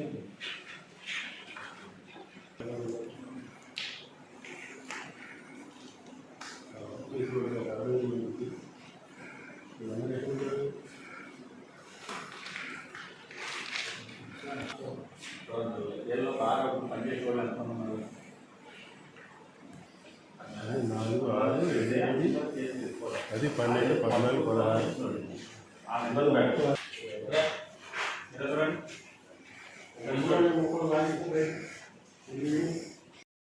ఏంటంటే బాగా పనిచేసేవాళ్ళు అనుకున్నాను నాలుగు ఆరు ఎనిమిది అది పన్నెండు పద్నాలుగు పదహారు. ఆ Thank you.